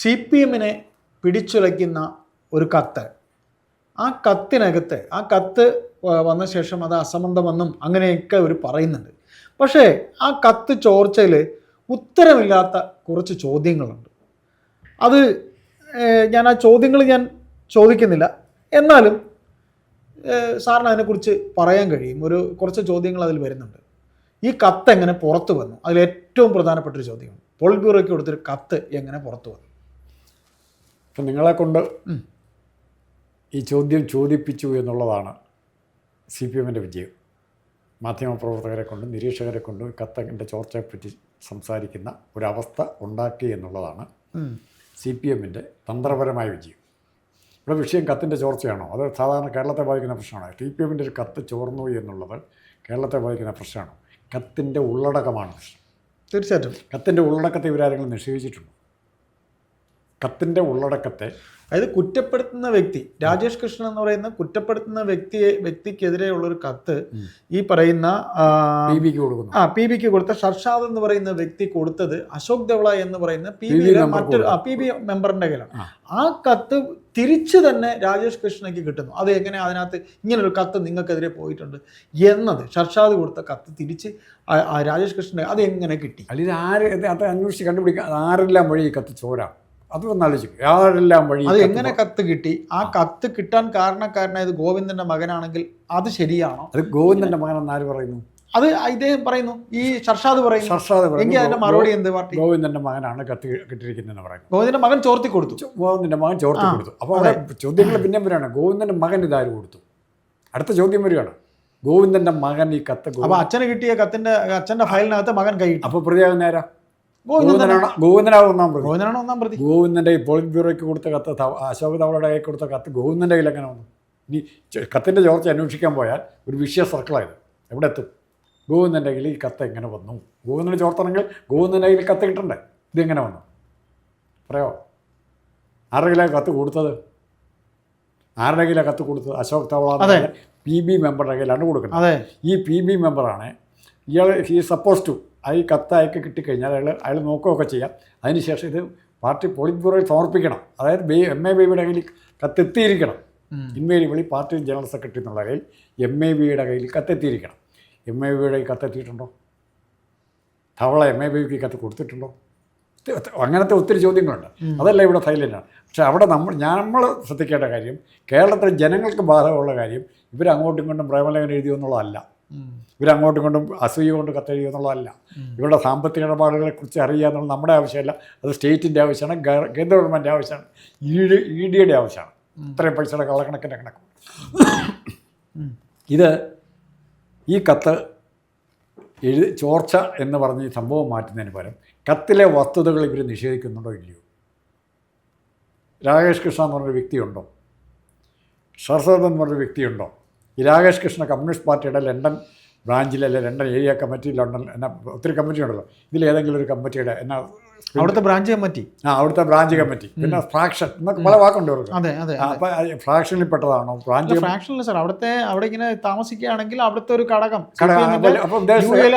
C P എമ്മിനെ പിടിച്ചുലയ്ക്കുന്ന ഒരു കത്ത്. ആ കത്തിനകത്ത് ആ കത്ത് വന്ന ശേഷം അത് അസംബന്ധമെന്നും അങ്ങനെയൊക്കെ അവർ പറയുന്നുണ്ട്. പക്ഷേ ആ കത്ത് ചോർച്ചയിൽ ഉത്തരമില്ലാത്ത കുറച്ച് ചോദ്യങ്ങളുണ്ട്. അത് ഞാൻ ആ ചോദ്യങ്ങൾ ഞാൻ ചോദിക്കുന്നില്ല. എന്നാലും സാറിന് അതിനെക്കുറിച്ച് പറയാൻ കഴിയും. ഒരു കുറച്ച് ചോദ്യങ്ങൾ അതിൽ വരുന്നുണ്ട്. ഈ കത്ത് എങ്ങനെ പുറത്തു വന്നു? അതിൽ ഏറ്റവും പ്രധാനപ്പെട്ട ഒരു ചോദ്യമാണ് പോളിറ്റ് ബ്യൂറോയ്ക്ക് കൊടുത്തൊരു കത്ത് എങ്ങനെ പുറത്തു വന്നു? അപ്പം നിങ്ങളെ കൊണ്ട് ഈ ചോദ്യം ചോദിപ്പിച്ചു എന്നുള്ളതാണ് സി പി എമ്മിന്റെ വിജയം. മാധ്യമപ്രവർത്തകരെ കൊണ്ടും നിരീക്ഷകരെ കൊണ്ടും കത്തകിന്റെ ചോർച്ചയെപ്പറ്റി സംസാരിക്കുന്ന ഒരവസ്ഥ ഉണ്ടാക്കി എന്നുള്ളതാണ് സി പി എമ്മിന്റെ തന്ത്രപരമായ വിജയം. ഇവിടെ വിഷയം കത്തിന്റെ ചോർച്ചയാണോ? അത് സാധാരണ കേരളത്തെ ബാധിക്കുന്ന പ്രശ്നമാണ്? സി പി എമ്മിന്റെ ഒരു കത്ത് ചോർന്നു എന്നുള്ളത് കേരളത്തെ ബാധിക്കുന്ന പ്രശ്നമാണോ? കത്തിന്റെ ഉള്ളടക്കമാണ് പ്രശ്നം. തീർച്ചയായിട്ടും. കത്തിന്റെ ഉള്ളടക്കത്തെ ഇവരാരെങ്കിലും നിഷേധിച്ചിട്ടുണ്ടോ? കത്തിന്റെ ഉള്ളടക്കത്തെ അതായത് കുറ്റപ്പെടുത്തുന്ന വ്യക്തി രാജേഷ് കൃഷ്ണൻ എന്ന് പറയുന്ന കുറ്റപ്പെടുത്തുന്ന വ്യക്തിയെ വ്യക്തിക്കെതിരെയുള്ള ഒരു കത്ത് ഈ പറയുന്ന ആ, പി ബിക്ക് കൊടുത്ത ഷർഷാദ് എന്ന് പറയുന്ന വ്യക്തി കൊടുത്തത് അശോക് ധവള എന്ന് പറയുന്ന പി ബി ബിയിലെ മറ്റൊരു. പി ബി മെമ്പറിന്റെ കയ്യിലാണ്. ആ. കത്ത് തിരിച്ചു തന്നെ രാജേഷ് കൃഷ്ണയ്ക്ക് കിട്ടുന്നു. അത് എങ്ങനെ അതിനകത്ത് ഇങ്ങനൊരു കത്ത് നിങ്ങൾക്കെതിരെ പോയിട്ടുണ്ട് എന്നത് ഷർഷാദ് കൊടുത്ത കത്ത് തിരിച്ച് രാജേഷ് കൃഷ്ണൻ അത് എങ്ങനെ കിട്ടി അല്ലെങ്കിൽ ആര് അത് അന്വേഷിച്ച് കണ്ടുപിടിക്കാൻ ആരെല്ലാം വഴി ഈ കത്ത് ചോരാം? അത് ഒന്ന് ആലോചിക്കും. ആരെല്ലാം വഴി അത് എങ്ങനെ കത്ത് കിട്ടി? ആ കത്ത് കിട്ടാൻ കാരണക്കാരനായത് ഗോവിന്ദന്റെ മകനാണെങ്കിൽ അത് ശരിയാണോ? അത് ഗോവിന്ദന്റെ മകനെന്ന് ആര് പറയുന്നു? അത് ഇദ്ദേഹം പറയുന്നു. ഈ ഷർഷാദ് പറയുന്നു. ഷർഷാദ് എങ്കിൽ അതിന്റെ മറുപടി എന്ത് പാർട്ടി? ഗോവിന്ദന്റെ മകനാണ് കത്ത് കിട്ടിയിരിക്കുന്നതെന്ന് പറയുന്നത് ഗോവിന്ദന്റെ മകൻ ചോർത്തി കൊടുത്തു. ഗോവിന്ദന്റെ മകൻ ചോർത്തി കൊടുത്തു. അപ്പോൾ അവിടെ ചോദ്യങ്ങൾ പിന്നെ വരികയാണ്. ഗോവിന്ദന്റെ മകൻ ഇതാര് കൊടുത്തു? അടുത്ത ചോദ്യം വരികയാണ്. ഗോവിന്ദന്റെ മകൻ ഈ കത്ത് അപ്പോൾ അപ്പൊ അച്ഛന് കിട്ടിയ കത്തിന്റെ അച്ഛന്റെ ഫയലിനകത്ത് മകൻ കൈ അപ്പോൾ പ്രതിയാകുന്ന ആരാ? ഗോവിന്ദൻ തന്നെ. ഗോവിന്ദനാണ് ഒന്നാം പ്രതി. ഗോവിന്ദനാണ് ഒന്നാം പ്രതി. ഗോവിന്ദന്റെ ഈ പോളിറ്റ് ബ്യൂറോയ്ക്ക് കൊടുത്ത കത്ത് അശോക് തവളയുടെ കൈ കൊടുത്ത കത്ത് ഗോവിന്ദന്റെ കയ്യിൽ എങ്ങനെ വന്നു? ഇനി കത്തിന്റെ കത്തിന്റെ ചോർച്ച അന്വേഷിക്കാൻ പോയാൽ ഒരു വിഷയ സർക്കിളായത് എവിടെ എത്തും? ഗോവിന്ദന്റെ കയ്യിൽ ഈ കത്ത് എങ്ങനെ വന്നു? ഗോവിന്ദന്റെ ചോർത്തണമെങ്കിൽ ഗോവിന്ദന്റെ കയ്യിൽ കത്ത് കിട്ടണ്ടേ? ഇതെങ്ങനെ വന്നു? പറയോ? ആരുടെ കയ്യിലാണ് കത്ത് കൊടുത്തത്? ആരുടെ കയ്യിലാണ് കത്ത് കൊടുത്തത്? അശോക് തവള. പി ബി മെമ്പറുടെ കയ്യിലാണ് കൊടുക്കുന്നത്. ഈ പി ബി മെമ്പറാണ് ഇയാൾ ഹീ സപ്പോസ് ടു ആ ഈ കത്ത് അയക്ക് കിട്ടിക്കഴിഞ്ഞാൽ അയാൾ അയാൾ നോക്കുകയൊക്കെ ചെയ്യാം. അതിനുശേഷം ഇത് പാർട്ടി പോളിറ്റ് ബ്യൂറോയിൽ സമർപ്പിക്കണം. അതായത് ബി എം എ ബിയുടെ കയ്യിൽ കത്തെത്തിയിരിക്കണം. ഉം. വിളി പാർട്ടി ജനറൽ സെക്രട്ടറി എന്നുള്ള കയ്യിൽ എം എ ബിയുടെ കയ്യിൽ കത്തെത്തിയിരിക്കണം. എം എ ബിയുടെ കയ്യിൽ കത്തെത്തിയിട്ടുണ്ടോ? തവള എം എ ബിക്ക് കത്ത് കൊടുത്തിട്ടുണ്ടോ? അങ്ങനത്തെ ഒത്തിരി ചോദ്യങ്ങളുണ്ട്. അതല്ല ഇവിടെ സൈലന്റാണ് പക്ഷേ അവിടെ നമ്മൾ നമ്മൾ ശ്രദ്ധിക്കേണ്ട കാര്യം കേരളത്തിലെ ജനങ്ങൾക്ക് ബാധകമുള്ള കാര്യം ഇവരങ്ങോട്ടും ഇങ്ങോട്ടും പ്രേമലേഖനം എഴുതിയെന്നുള്ളതല്ല ഉം. ഇവരങ്ങോട്ടും ഇങ്ങോട്ടും അസൂയ കൊണ്ട് കത്തെഴുതുക എന്നുള്ളതല്ല. ഇവരുടെ സാമ്പത്തിക ഇടപാടുകളെ കുറിച്ച് അറിയുക എന്നുള്ള നമ്മുടെ ആവശ്യമല്ല. അത് സ്റ്റേറ്റിന്റെ ആവശ്യമാണ് കേന്ദ്ര ഗവൺമെന്റ് ആവശ്യമാണ് ഇ ഡി ഇ ഡിയുടെ ആവശ്യമാണ് ഇത്രയും പൈസയുടെ കള്ളക്കണക്കിന്റെ കണക്ക്. ഇത് ഈ കത്ത് എഴു ചോർച്ച എന്ന് പറഞ്ഞ് ഈ സംഭവം മാറ്റുന്നതിന് പകരം കത്തിലെ വസ്തുതകൾ ഇവർ നിഷേധിക്കുന്നുണ്ടോ ഇല്ലയോ? രാകേഷ് കൃഷ്ണ എന്ന് പറഞ്ഞൊരു വ്യക്തിയുണ്ടോ? ഷർസദ് എന്ന് പറഞ്ഞൊരു വ്യക്തിയുണ്ടോ? ഈ രാകേഷ് കൃഷ്ണ കമ്മ്യൂണിസ്റ്റ് പാർട്ടിയുടെ ലണ്ടൻ ബ്രാഞ്ചിലെ ലണ്ടൻ ഏരിയ കമ്മിറ്റി ലണ്ടൻ എന്നാ ഒത്തിരി കമ്മിറ്റി ഉണ്ടല്ലോ ഇതിലേതെങ്കിലും ഒരു കമ്മിറ്റിയുടെ എന്നാ അവിടുത്തെ ബ്രാഞ്ച് കമ്മിറ്റി. ആ അവിടുത്തെ ബ്രാഞ്ച് കമ്മിറ്റി. പിന്നെ ഫ്രാക്ഷൻ എന്നൊക്കെ പല വാക്കുണ്ട് അതെ അതെ ഫ്രാക്ഷനിൽ പെട്ടതാണോ? ബ്രാഞ്ച് ഫ്രാക്ഷനിൽ സാർ അവിടുത്തെ അവിടെ ഇങ്ങനെ താമസിക്കുകയാണെങ്കിൽ അവിടുത്തെ ഒരു ഘടകം.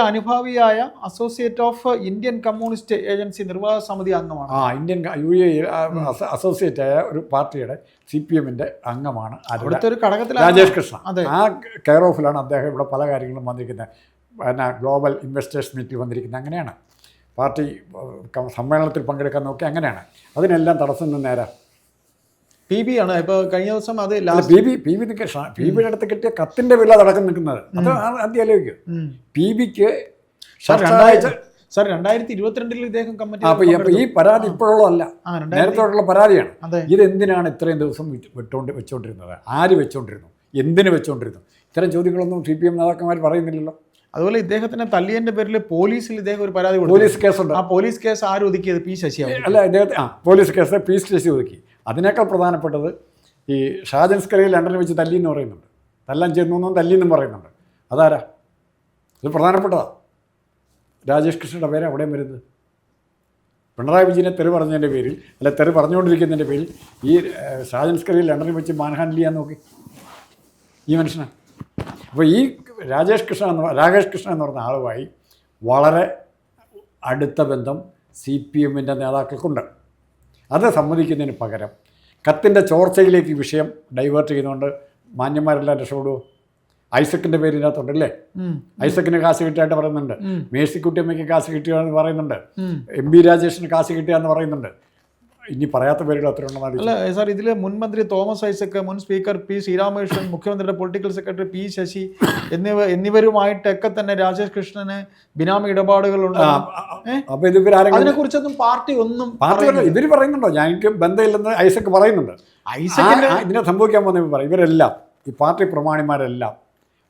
അനുഭാവിയായ associate of Indian communist agency നിർവാഹക സമിതി അംഗമാണ്. ആ ഇന്ത്യൻ യു എ അസോസിയേറ്റ് ആയ ഒരു പാർട്ടിയുടെ സി പി എമ്മിന്റെ അംഗമാണ്? അവിടുത്തെ ഒരു ഘടകത്തിൽ രാജേഷ് കൃഷ്ണ. അതെ. ആ കെയർ ഓഫിലാണ് അദ്ദേഹം ഇവിടെ പല കാര്യങ്ങളും വന്നിരിക്കുന്നത്. പിന്നെ ഗ്ലോബൽ ഇൻവെസ്റ്റേഴ്സ് മീറ്റിൽ വന്നിരിക്കുന്നത്. അങ്ങനെയാണ്. പാർട്ടി സമ്മേളനത്തിൽ പങ്കെടുക്കാൻ നോക്കി അങ്ങനെയാണ്. അതിനെല്ലാം തടസ്സം നേരാ. പി ബി ആണ്. ഇപ്പോൾ കഴിഞ്ഞ ദിവസം അത് പി ബി പി ബി നിൽക്കുക പി ബിയുടെ അടുത്ത് കിട്ടിയ കത്തിന്റെ വില തടക്കം നിൽക്കുന്നത്. അത് ആദ്യം ആലോചിക്കും. പി ബിക്ക് സാർ രണ്ടായിരത്തി ഇരുപത്തിരണ്ടിൽ ഇദ്ദേഹം കമ്മിറ്റി അപ്പോൾ ഈ- പരാതി ഇപ്പോഴുള്ളതല്ല നേരത്തോടുള്ള പരാതിയാണ്. ഇത് എന്തിനാണ് ഇത്രയും ദിവസം വിറ്റ് വെച്ചോണ്ടിരുന്നത്? ആര് വെച്ചുകൊണ്ടിരുന്നു എന്തിന് വെച്ചുകൊണ്ടിരുന്നു ഇത്തരം ചോദ്യങ്ങളൊന്നും സി പി എം നേതാക്കന്മാർ പറയുന്നില്ലല്ലോ. അതുപോലെ ഇദ്ദേഹത്തിനെ തല്ലിയന്റെ പേരിൽ പോലീസിൽ ഇദ്ദേഹം ഒരു പരാതി കൊടുത്തു. പോലീസ് കേസുണ്ട്. ആ പോലീസ് കേസ് ആര് ഒതുക്കിയത്? പി ശശി അല്ല ഇദ്ദേഹത്തെ ആ പോലീസ് കേസ് പി ശശി ഒതുക്കി. അതിനേക്കാൾ പ്രധാനപ്പെട്ടത് ഈ ഷാജൻ സ്കറിയിൽ ലണ്ടനിൽ വെച്ച് തല്ലി എന്ന് പറയുന്നുണ്ട്. തല്ലാൻ ചെന്നു എന്നും തല്ലി എന്നും പറയുന്നുണ്ട്. അതാരാ? ഇത് പ്രധാനപ്പെട്ടതാ. രാജേഷ് കൃഷ്ണയുടെ പേര് അവിടെയും വരുന്നത്. പിണറായി വിജയനെ തെറി പറഞ്ഞതിന്റെ പേരിൽ അല്ല തെറി പറഞ്ഞുകൊണ്ടിരിക്കുന്നതിന്റെ പേരിൽ ഈ ഏഹ്, ഷാജൻ സ്കറിയിൽ ലണ്ടനിൽ വെച്ച് മാൻഹാൻ ചെയ്യാൻ നോക്കി. ഈ മനുഷ്യനാണ് അപ്പോൾ ഈ രാജേഷ് കൃഷ്ണ എന്ന് രാകേഷ് കൃഷ്ണ എന്ന് പറഞ്ഞ ആളുമായി വളരെ അടുത്ത ബന്ധം സി പി എമ്മിന്റെ നേതാക്കൾക്കുണ്ട്. അത് സമ്മതിക്കുന്നതിന് പകരം കത്തിന്റെ ചോർച്ചയിലേക്ക് ഈ വിഷയം ഡൈവേർട്ട് ചെയ്യുന്നതുകൊണ്ട് മാന്യന്മാരെല്ലാം രക്ഷപ്പെടുമോ ഐസക്കിന്റെ പേരിനകത്തുണ്ടല്ലേ? ഐസക്കിന് കാശ് കിട്ടിയായിട്ട് പറയുന്നുണ്ട്. മേഴ്സിക്കുട്ടിയമ്മയ്ക്ക് കാശ് കിട്ടിയാന്ന് പറയുന്നുണ്ട്. എം ബി രാജേഷിന് കാശ് കിട്ടിയാന്ന് പറയുന്നുണ്ട്. ഇനി പറയാത്ത പേരുകൾ അത്ര അല്ല സാർ ഇതിൽ മുൻമന്ത്രി തോമസ് ഐസക് മുൻ സ്പീക്കർ പി ശ്രീരാമകൃഷ്ണൻ മുഖ്യമന്ത്രിയുടെ പൊളിറ്റിക്കൽ സെക്രട്ടറി പി ശശി എന്നിവ എന്നിവരുമായിട്ടൊക്കെ തന്നെ രാജേഷ് കൃഷ്ണന് ബിനാമി ഇടപാടുകളുണ്ട് അതിനെ കുറിച്ചൊന്നും പാർട്ടി ഒന്നും പാർട്ടി ഇവർ പറയുന്നുണ്ടോ? ഞങ്ങൾക്ക് ബന്ധമില്ലെന്ന് ഐസക് പറയുന്നുണ്ട്. ഐസക് ഇതിനെ സംഭവിക്കാൻ പോകുന്ന പറയും. ഇവരെല്ലാം ഈ പാർട്ടി പ്രമാണിമാരെല്ലാം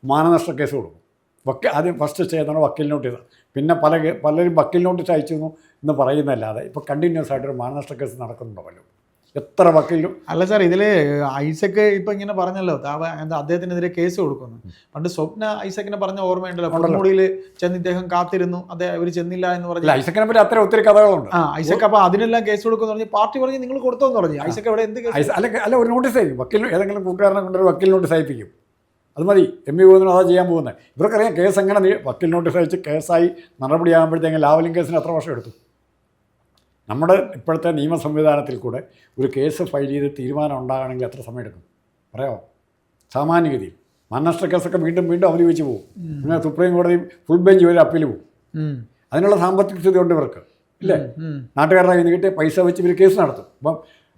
മാനനഷ്ട കേസ് കൊടുക്കും. വക്കീൽ ആദ്യം ഫസ്റ്റ് ചെയ്യുന്നതാണ് വക്കീൽ നോട്ടീസ് പിന്നെ പല പലരും വക്കീൽ നോട്ടീസ് അയച്ചു എന്ന് പറയുന്നതല്ലാതെ ഇപ്പോൾ കണ്ടിന്യൂസ് ആയിട്ടൊരു മാനനഷ്ട കേസ് നടക്കുന്നുണ്ടോ വല്ലതും എത്ര വക്കീലും അല്ല സാർ ഇതിൽ ഐസക്ക് ഇപ്പം ഇങ്ങനെ പറഞ്ഞല്ലോ താവ- എന്താ അദ്ദേഹത്തിനെതിരെ കേസ് കൊടുക്കുന്നു. പണ്ട് സ്വപ്ന ഐസക്കിനെ പറഞ്ഞ ഓർമ്മയുണ്ടല്ലോ പൊന്മുടിയിൽ ചെന്ന് ഇദ്ദേഹം കാത്തിരുന്നു അദ്ദേഹം അവർ ചെന്നില്ല എന്ന് പറഞ്ഞു. ഐസക്കിനെ പറ്റി അത്ര ഒത്തിരി കഥകളുണ്ട്. ആ ഐസക്ക് അപ്പോൾ അതിനെല്ലാം കേസ് കൊടുക്കുന്നു പറഞ്ഞു പാർട്ടി പറഞ്ഞു നിങ്ങൾ കൊടുത്തോന്ന് പറഞ്ഞു. ഐസക്ക് എവിടെ എന്ത് കേസ് അല്ല അല്ല ഒരു നോട്ടീസ് അയക്കും വക്കീൽ ഏതെങ്കിലും കൂട്ടുകാരനെ കൊണ്ടൊരു വക്കീൽ നോട്ടീസ് അയപ്പിക്കും അത് മതി. എം പി ഗോവിന്ദനും അതാ ചെയ്യാൻ പോകുന്നത്. ഇവർക്കറിയാം കേസ് എങ്ങനെ വക്കീൽ നോട്ടീസ് അയച്ച് കേസായി നടപടിയാകുമ്പോഴത്തേക്കും ലാവലിംഗ് കേസിന് എത്ര വർഷം എടുത്തു? നമ്മുടെ ഇപ്പോഴത്തെ നിയമ സംവിധാനത്തിൽ കൂടെ ഒരു കേസ് ഫയൽ ചെയ്ത് തീരുമാനം ഉണ്ടാകണമെങ്കിൽ എത്ര സമയം എടുക്കും? പറയാമോ സാമാന്യഗതിയിൽ മാനനഷ്ട കേസൊക്കെ വീണ്ടും വീണ്ടും അവധി വെച്ച് പോകും. പിന്നെ സുപ്രീം കോടതി ഫുൾ ബെഞ്ച് വരെ അപ്പീൽ പോകും. അതിനുള്ള സാമ്പത്തിക സ്ഥിതി ഉണ്ട് ഇവർക്ക്. ഇല്ലേ? നാട്ടുകാരുടെ കയ്യിൽ നിന്ന് കിട്ടിയ പൈസ വെച്ച് ഇവർ കേസ് നടത്തും. അപ്പം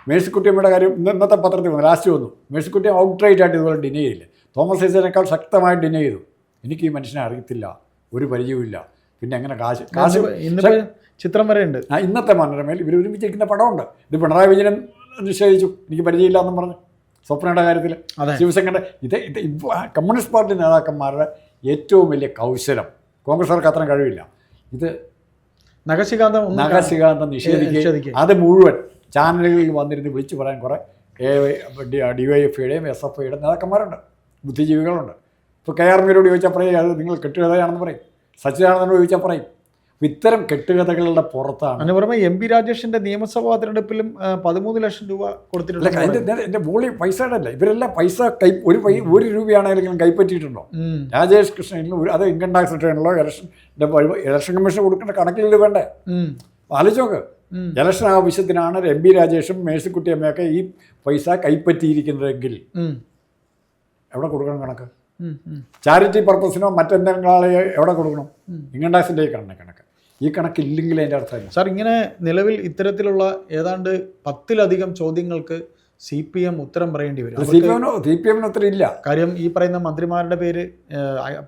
മേഴ്സിക്കുട്ടിയമ്മയുടെ കാര്യം ഇന്ന് ഇന്നത്തെ പത്രത്തിൽ വന്നു. ലാസ്റ്റ് വന്നു. മേഴ്സിക്കുട്ടിയം ഔട്ട് റൈറ്റ് ആയിട്ട് ഇതുപോലെ ഡിനേ ചെയ്യില്ല തോമസ് ഐസനേക്കാൾ ശക്തമായിട്ട് ഡിനേ ചെയ്തു. എനിക്ക് ഈ മനുഷ്യനെ അറിയത്തില്ല. ഒരു പരിചയവുമില്ല. പിന്നെ എങ്ങനെ കാശ് കാശ് ചിത്രം വരെ ഉണ്ട്. ആ ഇന്നത്തെ മനോരമയിൽ ഇവർ ഒരുമിച്ചിരിക്കുന്ന പടമുണ്ട്. ഇത് പിണറായി വിജയൻ നിഷേധിച്ചു എനിക്ക് പരിചയമില്ല എന്നും പറഞ്ഞു. സ്വപ്നയുടെ കാര്യത്തിൽ അതെ. ശിവശങ്കരുടെ ഇത് ഇത് കമ്മ്യൂണിസ്റ്റ് പാർട്ടി നേതാക്കന്മാരുടെ ഏറ്റവും വലിയ കൗശലം. കോൺഗ്രസ്സുകാർക്ക് അത്ര കഴിവില്ല. ഇത് നഖശികാന്തം ഒന്നും നിഷേധിക്കുക. അത് മുഴുവൻ ചാനലുകളിൽ വന്നിരുന്ന് വിളിച്ചു പറയാൻ കുറേ ഡി വൈ എഫ് ഐയുടെയും എസ് എഫ് ഐയുടെയും നേതാക്കന്മാരുണ്ട്. ബുദ്ധിജീവികളുണ്ട്. ഇപ്പോൾ കെ ആർ മീരോട് ചോദിച്ചാൽ പറയും അത് നിങ്ങൾ കെട്ടുകഥയാണെന്ന് പറയും. സച്ചിദാനന്ദനോട് ചോദിച്ചാൽ പറയും. ഇത്തരം കെട്ടുകഥകളുടെ പുറത്താണ്. അതിന് പുറമെ എം പി രാജേഷിന്റെ നിയമസഭാ തിരഞ്ഞെടുപ്പിലും പതിമൂന്ന് ലക്ഷം രൂപ കൊടുത്തിട്ടുണ്ട് എന്റെ എന്റെ ബോളി പൈസയുടെ അല്ല ഇവരെല്ലാം പൈസ കൈ ഒരു പൈ ഒരു രൂപയാണെങ്കിലും കൈപ്പറ്റിയിട്ടുണ്ടോ? രാജേഷ് കൃഷ്ണൻ ഒരു അത് ഇൻകം ടാക്സ് റിട്ടേണിലോ ഇലക്ഷൻ ഇലക്ഷൻ കമ്മീഷൻ കൊടുക്കേണ്ട കണക്കിൽ വേണ്ടേ? ആലോചിച്ചോക്ക്. ഇലക്ഷൻ ആവശ്യത്തിനാണ് എം പി രാജേഷും മേഴ്സിക്കുട്ടിയമ്മയൊക്കെ ഈ പൈസ കൈപ്പറ്റിയിരിക്കുന്നതെങ്കിൽ എവിടെ കൊടുക്കണം കണക്ക്. ചാരിറ്റി പർപ്പസിനോ മറ്റെന്തെങ്കിലും എവിടെ കൊടുക്കണം. ഇൻകം ടാക്സിന്റെ ഈ കണക്ക് കണക്ക്. ഈ കണക്കില്ലെങ്കിൽ അതിന്റെ അർത്ഥമില്ല സാർ ഇങ്ങനെ നിലവിൽ ഇത്തരത്തിലുള്ള ഏതാണ്ട് പത്തിലധികം ചോദ്യങ്ങൾക്ക് സി പി എം ഉത്തരം പറയേണ്ടി വരും. സി പി എമ്മിനോ സി പി എമ്മിന് ഉത്തരം ഇല്ല. കാര്യം ഈ പറയുന്ന മന്ത്രിമാരുടെ പേര്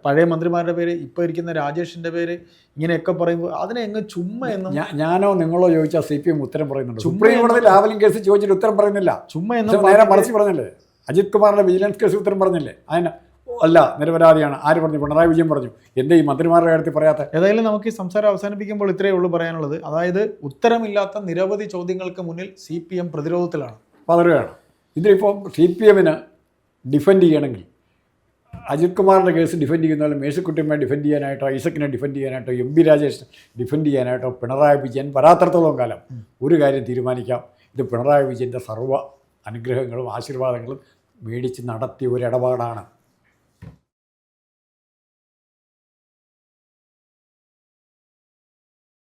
പഴയ മന്ത്രിമാരുടെ പേര് ഇപ്പോൾ ഇരിക്കുന്ന രാജേഷിന്റെ പേര് ഇങ്ങനെയൊക്കെ പറയുമ്പോൾ അതിനെ എങ്ങ് ചുമ്മ എന്നും ഞാനോ നിങ്ങളോ ചോദിച്ചാൽ സി പി എം ഉത്തരം പറയുന്നുണ്ട്. സുപ്രീം കോടതി ലാവലിംഗ് കേസ് ചോദിച്ചിട്ട് ഉത്തരം പറയുന്നില്ല. ചുമ്മ എന്ന് നേരെ മറിച്ച് പറഞ്ഞില്ലേ? അജിത് കുമാറിന്റെ വിജിലൻസ് കേസ് ഉത്തരം പറഞ്ഞില്ലേ? അതിന് അല്ല നിരപരാധിയാണ്. ആര് പറഞ്ഞു? പിണറായി വിജയൻ പറഞ്ഞു. എന്റെ ഈ മന്ത്രിമാരുടെ കാര്യത്തിൽ പറയാത്ത ഏതായാലും നമുക്ക് ഈ സംസാരം അവസാനിപ്പിക്കുമ്പോൾ ഇത്രയേ ഉള്ളൂ പറയാനുള്ളത്. അതായത് ഉത്തരമില്ലാത്ത നിരവധി ചോദ്യങ്ങൾക്ക് മുന്നിൽ സി പി എം പ്രതിരോധത്തിലാണ്. പതറുകയാണ് ഇതിലിപ്പോൾ സി പി എമ്മിന് ഡിഫെൻഡ് ചെയ്യണമെങ്കിൽ അജിത് കുമാറിന്റെ കേസ് ഡിഫെൻഡ് ചെയ്യുന്ന പോലെ മേഴ്സിക്കുട്ടിയമ്മയെ ഡിഫെൻഡ് ചെയ്യാനായിട്ടോ ഐസക്കിനെ ഡിഫെൻഡ് ചെയ്യാനായിട്ടോ എം ബി രാജേഷ് ഡിഫെൻഡ് ചെയ്യാനായിട്ടോ പിണറായി വിജയൻ വരാത്തടത്തോളം കാലം ഒരു കാര്യം തീരുമാനിക്കാം. ഇത് പിണറായി വിജയന്റെ സർവ അനുഗ്രഹങ്ങളും ആശീർവാദങ്ങളും മേടിച്ച് നടത്തിയ ഒരു ഇടപാടാണ്